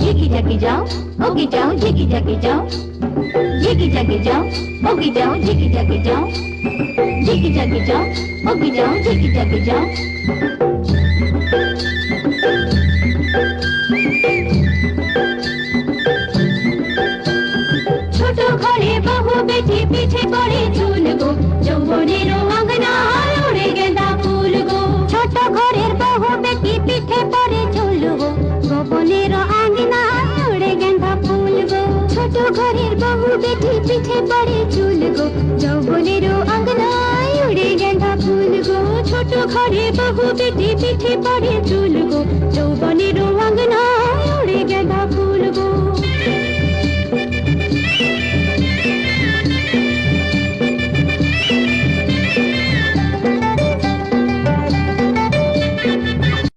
ঝিকি ঝাকি যাও ওকে যাও, ঝিকি ঝাকি যাও। ঝিকি ঝাকি যাও ওকে যাও, ঝিকি ঝাকি যাও। ঝিকি ঝাকি যাও ওকে যাও, ঝিকি ঝাকি যাও। ছোট ঘরে বহু বেটি পিঠে পড়ে চুল গো যৌবনের ঘরের বহু বেটি পিঠে পড়ে চুল গো। যৌবনের আঙ্গনায় উড়ে গেঁদা ফুল গো। ছোট ঘরে বহু বেটি পিঠে পড়ে